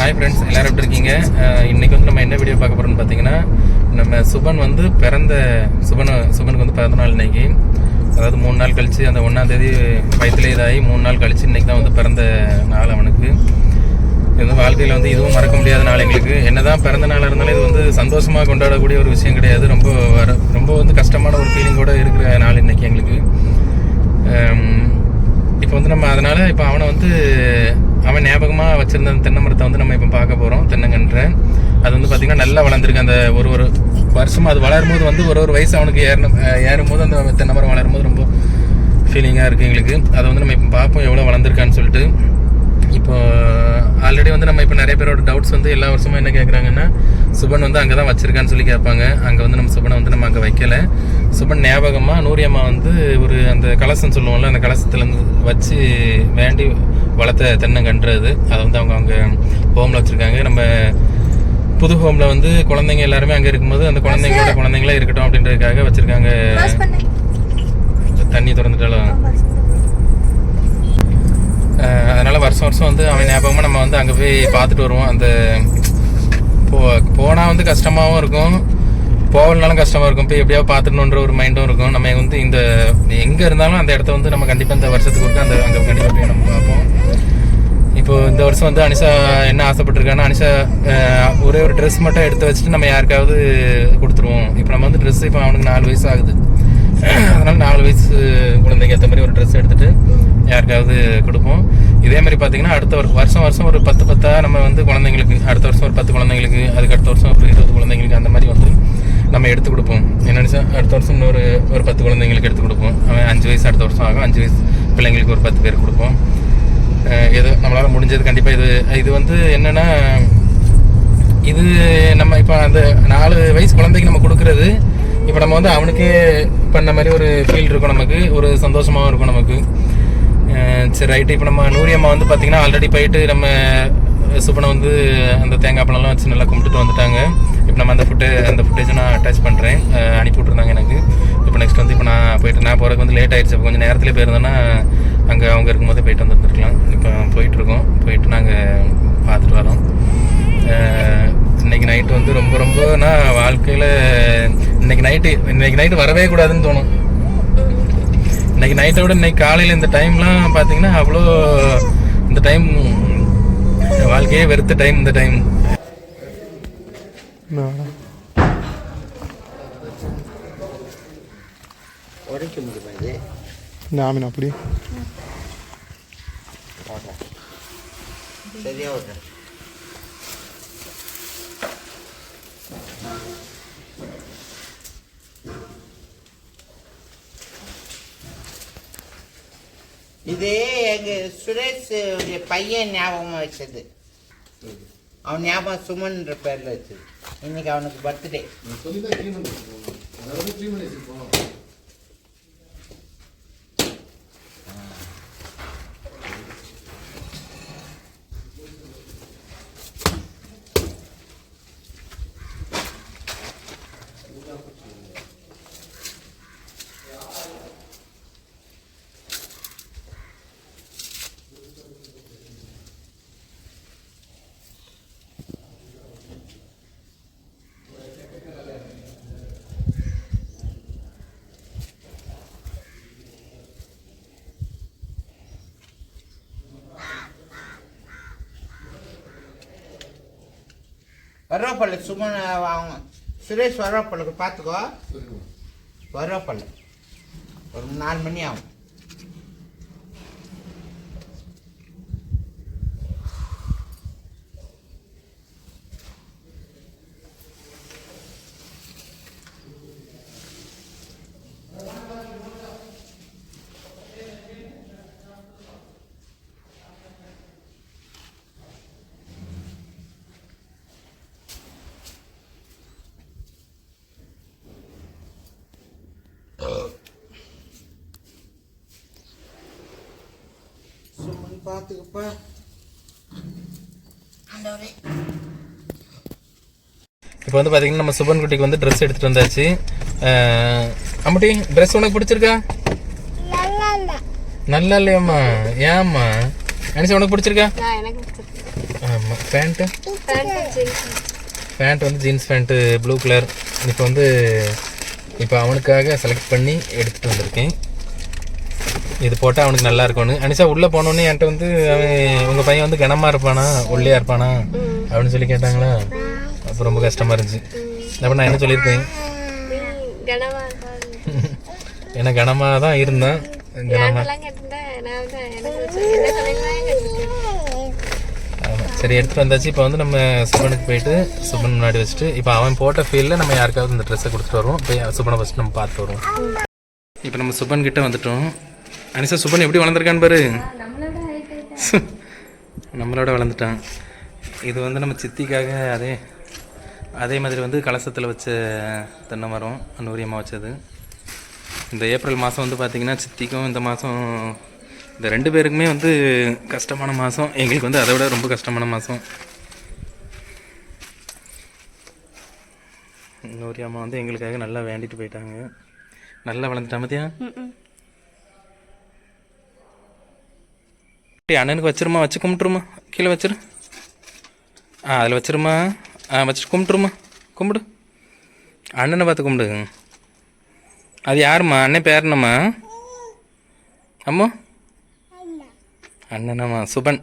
Hi friends எல்லோரும் எப்படி இருக்கீங்க? இன்றைக்கி இன்னைக்கு வந்து நம்ம என்ன வீடியோ பார்க்க போகிறோம்னு பார்த்தீங்கன்னா நம்ம சுபன் வந்து பிறந்த சுபன் சுபனுக்கு வந்து பிறந்த நாள் இன்னைக்கு. அதாவது மூணு நாள் கழித்து அந்த ஒன்றாந்தேதி வயிற்றுல இதாகி மூணு நாள் கழிச்சு இன்றைக்கி தான் வந்து பிறந்த நாள் அவனுக்கு. இது வந்து வாழ்க்கையில் வந்து இதுவும் மறக்க முடியாத நாள் எங்களுக்கு. என்னதான் பிறந்த நாள் இருந்தாலும் இது வந்து சந்தோஷமாக கொண்டாடக்கூடிய ஒரு விஷயம் கிடையாது. ரொம்ப வர ரொம்ப வந்து கஷ்டமான ஒரு ஃபீலிங்கோட இருக்கிற நாள் இன்றைக்கி எங்களுக்கு. இப்போ வந்து நம்ம அதனால இப்போ அவனை வந்து அவன் ஞாபகமாக வச்சிருந்த அந்த தென்னை மரத்தை வந்து நம்ம இப்போ பார்க்க போகிறோம் தென்னங்கன்ற. அது வந்து பார்த்திங்கன்னா நல்லா வளர்ந்துருக்கு. அந்த ஒரு ஒரு வருஷமாக அது வளரும் போது வந்து ஒரு ஒரு வயசு அவனுக்கு ஏறணும் ஏறும் போது அந்த தென்னை மரம் வளரும் போது ரொம்ப ஃபீலிங்காக இருக்குது எங்களுக்கு. அதை வந்து நம்ம இப்போ பார்ப்போம் எவ்வளோ வளர்ந்துருக்கான்னு சொல்லிட்டு. இப்போ ஆல்ரெடி வந்து நம்ம இப்போ நிறைய பேரோட டவுட்ஸ் வந்து எல்லா வருஷமும் என்ன கேட்குறாங்கன்னா சுபன் வந்து அங்கே தான் வச்சிருக்கான்னு சொல்லி கேட்பாங்க. அங்கே வந்து நம்ம சுபனை வந்து நம்ம அங்கே வைக்கல. சுபன் ஞாபகமாக நூரியம்மா வந்து ஒரு அந்த கலசம் சொல்லுவோம்ல அந்த கலசத்துலேருந்து வச்சு வேண்டி வளர்த்த தென்னங்கன்று அது. அதை வந்து அவங்க அவங்க ஹோமில் வச்சுருக்காங்க. நம்ம புது ஹோமில் வந்து குழந்தைங்க எல்லாருமே அங்கே இருக்கும்போது அந்த குழந்தைங்களோட குழந்தைங்களா இருக்கட்டும் அப்படின்றதுக்காக வச்சுருக்காங்க. தண்ணி திறந்துட்டாலும். அதனால் வருஷம் வருஷம் வந்து அவன் ஞாபகமாக நம்ம வந்து அங்கே போய் பார்த்துட்டு வருவோம். அந்த போ போனால் வந்து கஷ்டமாகவும் இருக்கும். போகலனாலும் கஷ்டமாக இருக்கும். போய் எப்படியாவது பார்த்துடணுன்ற ஒரு மைண்டும் இருக்கும். நம்ம வந்து இந்த எங்கே இருந்தாலும் அந்த இடத்த வந்து நம்ம கண்டிப்பாக இந்த வருஷத்துக்கு ஒருக்கா அந்த அங்கே கண்டிப்பாக போய் நம்ம பார்ப்போம். இப்போ இந்த வருஷம் வந்து அனிஷா என்ன ஆசைப்பட்டிருக்கான்னா அனிஷா ஒரே ஒரு ட்ரெஸ் மட்டும் எடுத்து வச்சுட்டு நம்ம யாருக்காவது கொடுத்துருவோம். இப்போ நம்ம வந்து ட்ரெஸ் இப்போ அவனுக்கு நாலு வயசு ஆகுது. அதனால் நாலு வயசு குழந்தைக்கு ஏற்ற மாதிரி ஒரு ட்ரெஸ் எடுத்துட்டு யாருக்காவது கொடுப்போம். இதே மாதிரி பார்த்தீங்கன்னா அடுத்த ஒரு வருஷம் வருஷம் ஒரு பத்து பத்தா நம்ம வந்து குழந்தைங்களுக்கு அடுத்த வருஷம் ஒரு பத்து குழந்தைங்களுக்கு அதுக்கு அடுத்த வருஷம் ஒரு இருபது குழந்தைங்களுக்கு அந்த மாதிரி வந்து நம்ம எடுத்து கொடுப்போம். என்னென்னு அடுத்த வருஷம் இன்னொரு ஒரு பத்து குழந்தைங்களுக்கு எடுத்து கொடுப்போம். அவன் அஞ்சு வயசு அடுத்த வருஷம் ஆகும். அஞ்சு வயசு பிள்ளைங்களுக்கு ஒரு பத்து பேர் கொடுப்போம். எது நம்மளால் முடிஞ்சது கண்டிப்பாக இது இது வந்து என்னென்னா இது நம்ம இப்போ அந்த நாலு வயசு குழந்தைக்கு நம்ம கொடுக்குறது இப்போ நம்ம வந்து அவனுக்கே பண்ண மாதிரி ஒரு ஃபீல் இருக்கும் நமக்கு ஒரு சந்தோஷமாகவும் இருக்கும் நமக்கு. சரி ரைட்டு இப்போ நம்ம நூரியம்மா வந்து பார்த்தீங்கன்னா ஆல்ரெடி போயிட்டு நம்ம சுப்பனை வந்து அந்த தேங்காய் பழம்லாம் வச்சு நல்லா கும்பிட்டுட்டு வந்துட்டாங்க. இப்போ நம்ம அந்த ஃபுட்டு அந்த ஃபுட்டேஜை நான் அட்டாச் பண்ணுறேன் அனுப்பி விட்ருந்தாங்க எனக்கு. இப்போ நெக்ஸ்ட் வந்து இப்போ நான் போயிட்டு நான் போகிறதுக்கு வந்து லேட் ஆகிடுச்சு இப்போ கொஞ்சம் நேரத்தில் போயிருந்தேன்னா அங்கே அவங்க இருக்கும்போதே போயிட்டு வந்துருந்துருக்கலாம் இப்போ போயிட்டுருக்கோம். போயிட்டு நாங்கள் பார்த்துட்டு வரோம். அஹ் இன்னைக்கு நைட்டு வந்து ரொம்ப ரொம்ப நான் வாழ்க்கையில் இன்னைக்கு நைட்டு இன்னைக்கு நைட்டு வரவே கூடாதுன்னு தோணும். இன்னைக்கு நைட்டை விட இன்னைக்கு காலையில் இந்த டைம்லாம் பார்த்தீங்கன்னா அவ்வளோ இந்த டைம் வாழ்க்கையே வெறுத்த டைம் இந்த டைம் உடைக்க முடியுமா இது சரியா ஓட்ட. இது எங்கள் சுரேஷ் பையன் ஞாபகமாக வச்சது. அவன் ஞாபகம் சுமன்ற பேரில் வச்சது. இன்னைக்கு அவனுக்கு பர்த்டே வரப்பல்ல சுமன் அவங்க சுரேஷ் வரப்பல்லுக்கு பார்த்துக்கோ. வரப்பல்ல ஒரு நாலு மணி ஆகும். பார்த்துக்கப்பா இப்போ வந்து பார்த்தீங்கன்னா நம்ம சுபன் குட்டிக்கு வந்து ட்ரெஸ் எடுத்துகிட்டு வந்தாச்சு. அம்முட்டி ட்ரெஸ் உனக்கு பிடிச்சிருக்கா? நல்லா இல்லையாம்மா. ஏம்மா? அனிஷா உனக்கு பிடிச்சிருக்கா? ஆமாம் பேண்ட்டு? பேண்ட் வந்து ஜீன்ஸ் பேண்ட்டு ப்ளூ கலர். இப்போ வந்து இப்போ அவனுக்காக செலக்ட் பண்ணி எடுத்துகிட்டு வந்திருக்கேன். இது போட்டால் அவனுக்கு நல்லா இருக்கும்னு. அனிஷா உள்ளே போனோடனே என்கிட்ட வந்து அவன் உங்கள் பையன் வந்து கனமாக இருப்பானா? ஒல்லியாக இருப்பானா? அப்படின்னு சொல்லி கேட்டாங்களா. அப்போ ரொம்ப கஷ்டமாக இருந்துச்சு. அப்போ நான் என்ன இருப்பாரு ஏன்னா கனமாக தான் இருந்தேன். கனமாக ஆமாம் சரி எடுத்துகிட்டு வந்தாச்சு. இப்போ வந்து நம்ம சுபனுக்கு போயிட்டு சுபன் முன்னாடி வச்சுட்டு இப்போ அவன் போட்ட ஃபீல்டில் நம்ம யாருக்காவது இந்த ட்ரெஸ்ஸை கொடுத்துட்டு வருவோம். போய் சுபனை ஃபஸ்ட் நம்ம பார்த்துட்டு வருவோம். இப்போ நம்ம சுபன் கிட்ட வந்துட்டோம். அனிசா சுபன் எப்படி வளர்ந்துருக்கான்னு பாரு. நம்மளோட வளர்ந்துட்டான். இது வந்து நம்ம சித்திக்காக அதே அதே மாதிரி வந்து கலசத்தில் வச்ச தென்னை மரம் நூரியம்மா வச்சது. இந்த ஏப்ரல் மாதம் வந்து பார்த்திங்கன்னா சித்திக்கும் இந்த மாதம் இந்த ரெண்டு பேருக்குமே வந்து கஷ்டமான மாதம் எங்களுக்கு வந்து அதை விட ரொம்ப கஷ்டமான மாதம் நூரி அம்மா வந்து எங்களுக்காக நல்லா வேண்டிட்டு போயிட்டாங்க. நல்லா வளர்ந்துட்டா மத்தியா டே அண்ணனுக்கு வச்சிருமா? வச்சு கும்பிட்டுருமா? கீழே வச்சிரு. ஆ அதில் வச்சிருமா? ஆ வச்சு கும்பிட்டுருமா? கும்பிடு. அண்ணனை பார்த்து கும்பிடு அது யாருமா அண்ணன் பேர் என்னம்மா? அம்மா? அண்ணனம்மா சுபன்.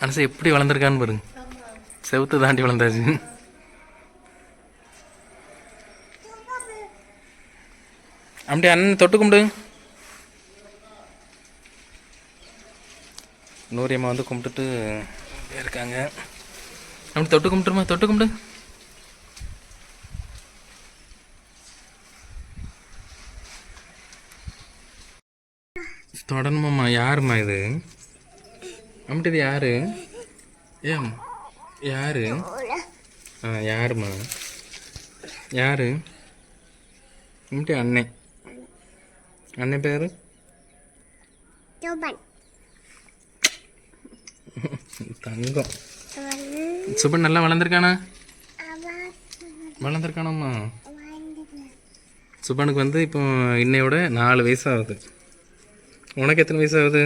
அனசா எப்படி வளர்ந்துருக்கான்னு பாருங்க. செவுத்து தாண்டி வளர்ந்தாச்சு. அப்படியே அண்ணன் தொட்டு கும்பிடு. நூரியம்மா வந்து கும்பிட்டுட்டு இருக்காங்க. அப்படி தொட்டு கும்பிட்டுருமா? தொட்டு கும்பிடு. தொடணுமாம்மா யாரும்மா இது? அம்மிட்டு இது யாரு? ஏம் யாரு? ஆ யாரும்மா? யாரு? அம்மிட்டு அண்ணன் அண்ணன் பேர் தங்கம் சுபன் நல்லா வளர்ந்துருக்கானா? வளர்ந்துருக்கானாம்மா. சுபனுக்கு வந்து இப்போ இன்னையோட நாலு வயசு ஆகுது உனக்கு எத்தனை வயசு ஆகுது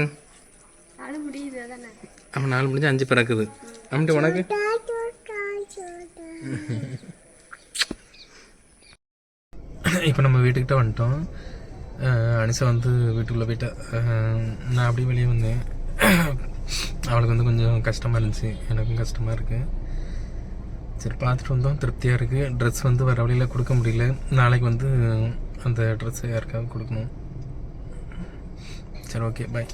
அவன் நாலு முடிஞ்சு அஞ்சு பிறக்குது. அம்மிட்டு உனக்கு? இப்போ நம்ம வீட்டுக்கிட்ட வந்துட்டோம். அஹ் அனிஷா வந்து வீட்டுக்குள்ளே போயிட்டா. நான் அப்படியே வெளியே வந்தேன். அவளுக்கு வந்து கொஞ்சம் கஷ்டமாக இருந்துச்சு. எனக்கும் கஷ்டமாக இருக்குது சரி பார்த்துட்டு வந்தோம். திருப்தியாக இருக்குது ட்ரெஸ் வந்து வர வழியில் கொடுக்க முடியல. நாளைக்கு வந்து அந்த ட்ரெஸ்ஸை யாருக்காவது கொடுக்கணும். சரி ஓகே பாய்